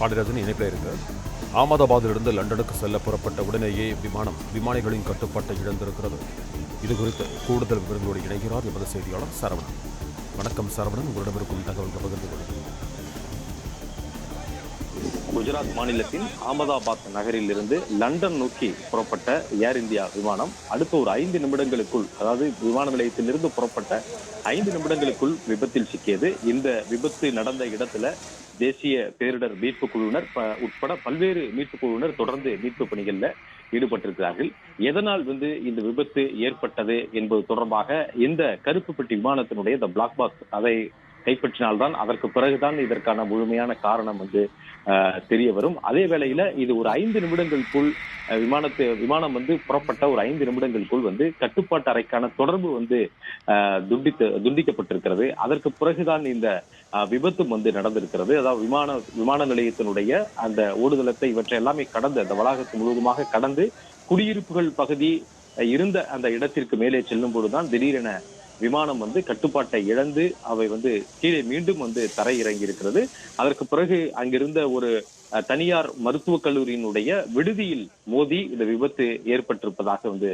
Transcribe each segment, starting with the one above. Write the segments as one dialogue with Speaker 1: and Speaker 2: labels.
Speaker 1: பாண்டியராஜன் இணைப்பில் இருக்கு அகமதாபாத்திலிருந்து லண்டனுக்கு செல்ல புறப்பட்ட உடனேயே விமானம் விமானிகளின் கட்டுப்பாட்டை இழந்திருக்கிறது. இது குறித்து கூடுதல் விவரங்களோடு இணைகிறார் எமது செய்தியாளர் சரவணன். வணக்கம் சரவணன். உங்களிடம் இருக்கும் தகவல்கள் பகிர்ந்து கொள்கிறேன்.
Speaker 2: குஜராத் மாநிலத்தின் அகமதாபாத் நகரில் இருந்து லண்டன் நோக்கி புறப்பட்ட ஏர் இந்தியா விமானம் அடுத்த ஒரு ஐந்து நிமிடங்களுக்குள் அதாவது விமான நிலையத்திலிருந்து புறப்பட்ட ஐந்து நிமிடங்களுக்குள் விபத்தில் சிக்கியது. இந்த விபத்து நடந்த இடத்துல தேசிய பேரிடர் மீட்பு குழுவினர் ப- உட்பட பல்வேறு மீட்பு குழுவினர் தொடர்ந்து மீட்பு பணிகளில் ஈடுபட்டிருக்கிறார்கள். எதனால் வந்து இந்த விபத்து ஏற்பட்டது என்பது தொடர்பாக இந்த கருப்பு பெட்டி விமானத்தினுடைய இந்த பிளாக் பாக்ஸ் அதை கைப்பற்றினால்தான் அதற்கு பிறகுதான் இதற்கான முழுமையான காரணம் வந்து அஹ், தெரிய வரும். அதே வேளையில இது ஒரு ஐந்து நிமிடங்களுக்குள் விமானத்து விமானம் வந்து புறப்பட்ட ஒரு ஐந்து நிமிடங்களுக்குள் வந்து கட்டுப்பாட்டு அறைக்கான தொடர்பு வந்து துண்டித்து துண்டிக்கப்பட்டிருக்கிறது. அதற்கு பிறகுதான் இந்த விபத்தும் வந்து நடந்திருக்கிறது. அதாவது விமான விமான நிலையத்தினுடைய அந்த ஓடுதளத்தை இவற்றை எல்லாமே கடந்து அந்த வளாகத்து முழுவதுமாக கடந்து குடியிருப்புகள் பகுதி இருந்த அந்த இடத்திற்கு மேலே செல்லும் பொழுதுதான் திடீரென விமானம் வந்து கட்டுப்பாட்டை இழந்து அவை வந்து கீழே மீண்டும் வந்து தரை இறங்கி இருக்கிறது அதற்கு பிறகு அங்கிருந்த ஒரு தனியார் மருத்துவக் கல்லூரியினுடைய விடுதியில் மோதி இந்த விபத்து ஏற்பட்டிருப்பதாக வந்து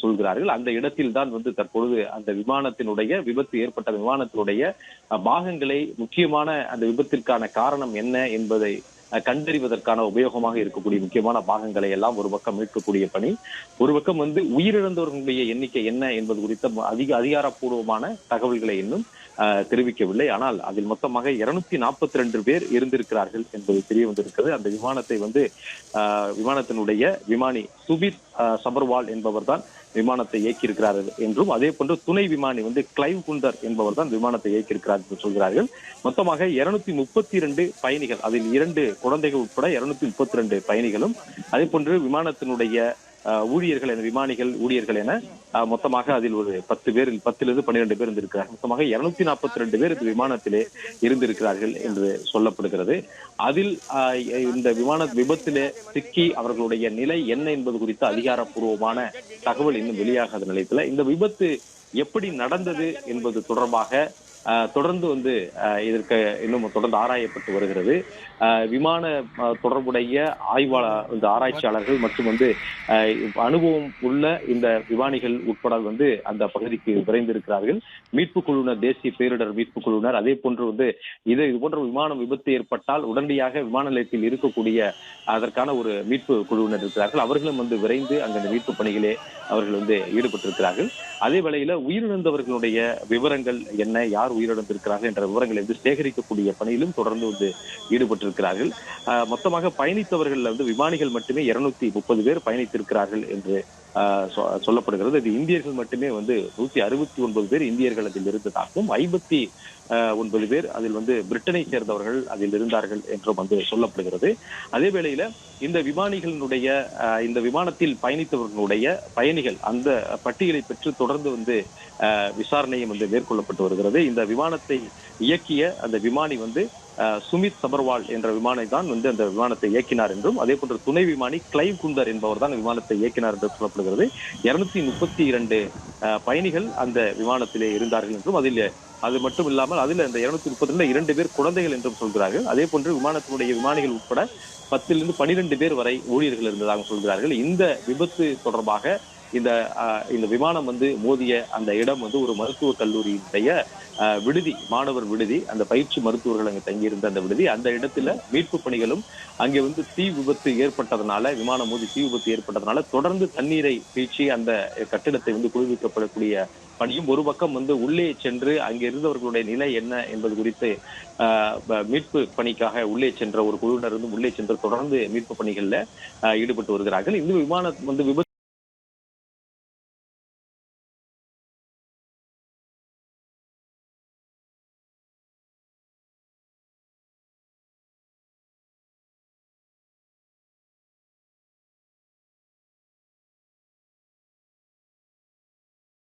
Speaker 2: சொல்கிறார்கள். அந்த இடத்தில் தான் வந்து தற்பொழுது அந்த விமானத்தினுடைய விபத்து ஏற்பட்ட விமானத்தினுடைய பாகங்களை முக்கியமான அந்த விபத்திற்கான காரணம் என்ன என்பதை கண்டறிவதற்கான உபயோகமாக இருக்கக்கூடிய முக்கியமான பாகங்களை எல்லாம் ஒரு பக்கம் மீட்கக்கூடிய பணி. ஒரு பக்கம் வந்து உயிரிழந்தவர்களுடைய எண்ணிக்கை என்ன என்பது குறித்த அதிக அதிகாரப்பூர்வமான தகவல்களை இன்னும் தெரிவிக்கவில்லை. ஆனால் அதில் மொத்தமாக இருநூத்தி நாற்பத்தி ரெண்டு பேர் இருந்திருக்கிறார்கள் என்பது தெரிய வந்திருக்கிறது அந்த விமானத்தை வந்து விமானத்தினுடைய விமானி சுபித் அஹ், சபர்வால் என்பவர் தான் விமானத்தை இயக்கியிருக்கிறார் என்றும் அதே போன்று துணை விமானி வந்து கிளைவ் குந்தர் என்பவர் தான் விமானத்தை இயக்கியிருக்கிறார் என்று சொல்கிறார்கள். மொத்தமாக இருநூத்தி முப்பத்தி இரண்டு பயணிகள் அதில் இரண்டு குழந்தைகள் உட்பட இருநூத்தி முப்பத்தி ரெண்டு பயணிகளும் அதே போன்று விமானத்தினுடைய ஊழியர்கள் என விமானிகள் ஊழியர்கள் என மொத்தமாக அதில் ஒரு பத்து பேர் பத்திலிருந்து பன்னிரெண்டு பேர் இருந்திருக்கிறார். மொத்தமாக இருநூத்தி நாற்பத்தி ரெண்டு பேர் இந்த விமானத்திலே இருந்திருக்கிறார்கள் என்று சொல்லப்படுகிறது. அதில் அஹ், இந்த விமான விபத்திலே சிக்கி அவர்களுடைய நிலை என்ன என்பது குறித்த அதிகாரப்பூர்வமான தகவல் இன்னும் வெளியாகாத நிலையத்துல. இந்த விபத்து எப்படி நடந்தது என்பது தொடர்பாக தொடர்ந்து வந்து இதற்கு இன்னும் தொடர்ந்து ஆராயப்பட்டு வருகிறது. விமான தொடர்புடைய ஆய்வாளர் இந்த ஆராய்ச்சியாளர்கள் மற்றும் வந்து அனுபவம் உள்ள இந்த விமானிகள் உட்பட வந்து அந்த பகுதிக்கு விரைந்திருக்கிறார்கள். மீட்பு குழுவினர் தேசிய பேரிடர் மீட்பு குழுவினர் அதே போன்று வந்து இது இது போன்ற விமானம் விபத்து ஏற்பட்டால் உடனடியாக விமான நிலையத்தில் இருக்கக்கூடிய அதற்கான ஒரு மீட்பு குழுவினர் இருக்கிறார்கள். அவர்களும் வந்து விரைந்து அங்க அந்த மீட்பு பணிகளே அவர்கள் வந்து ஈடுபட்டிருக்கிறார்கள். அதே வேளையில உயிரிழந்தவர்களுடைய விவரங்கள் என்ன யார் உயிரிழந்திருக்கிறார்கள் என்ற விவரங்களை வந்து சேகரிக்கக்கூடிய பணியிலும் தொடர்ந்து வந்து ஈடுபட்டிருக்கிறார்கள். ஆஹ் மொத்தமாக பயணித்தவர்கள் வந்து விமானிகள் மட்டுமே இருநூத்தி முப்பது பேர் பயணித்திருக்கிறார்கள் என்று சொல்லப்படுகிறது. இது இந்தியர்கள் மட்டுமே வந்து நூத்தி அறுபத்தி ஒன்பது பேர் இந்தியர்கள் அதில் இருந்ததாகவும் ஐம்பத்தி ஒன்பது பேர் அதில் வந்து பிரிட்டனை சேர்ந்தவர்கள் அதில் இருந்தார்கள் என்றும் வந்து சொல்லப்படுகிறது. அதே வேளையில இந்த விமானிகளினுடைய இந்த விமானத்தில் பயணித்தவர்களுடைய பயணிகள் அந்த பட்டியலை பெற்று தொடர்ந்து வந்து விசாரணையும் வந்து மேற்கொள்ளப்பட்டு வருகிறது. இந்த விமானத்தை இயக்கிய அந்த விமானி வந்து சுமித் சபர்வால் என்ற விமானி தான் வந்து அந்த விமானத்தை இயக்கினார் என்றும் அதே போன்ற துணை விமானி கிளைவ் குந்தர் என்பவர் தான் விமானத்தை இயக்கினார் என்று சொல்லப்படுகிறது. இருநூத்தி முப்பத்தி இரண்டு பயணிகள் அந்த விமானத்திலே இருந்தார்கள் என்றும் அதில் அது மட்டும் இல்லாமல் அதில் அந்த இருநூத்தி முப்பத்தி ரெண்டு இரண்டு பேர் குழந்தைகள் என்றும் சொல்கிறார்கள். அதே போன்று விமானத்தினுடைய விமானிகள் உட்பட பத்திலிருந்து பனிரெண்டு பேர் வரை ஊழியர்கள் இருந்ததாக சொல்கிறார்கள். இந்த விபத்து தொடர்பாக இந்த இந்த விமானம் வந்து மோதிய அந்த இடம் வந்து ஒரு மருத்துவக் கல்லூரியினுடைய விடுதி மாணவர் விடுதி அந்த பயிற்சி மருத்துவர்கள் அங்கே தங்கியிருந்த அந்த விடுதி. அந்த இடத்துல மீட்பு பணிகளும் அங்கே வந்து தீ விபத்து ஏற்பட்டதனால விமானம் மோதி தீ விபத்து ஏற்பட்டதனால தொடர்ந்து தண்ணீரை பீச்சி அந்த கட்டிடத்தை வந்து குளிர்விக்கப்படக்கூடிய பணியும் ஒரு பக்கம் வந்து உள்ளே சென்று அங்கே இருந்தவர்களுடைய நிலை என்ன என்பது குறித்து மீட்பு பணிக்காக உள்ளே சென்ற ஒரு குழுவினர் வந்து உள்ளே சென்று தொடர்ந்து மீட்பு பணிகளில் ஈடுபட்டு வருகிறார்கள். இந்த விமானம் வந்து விபத்து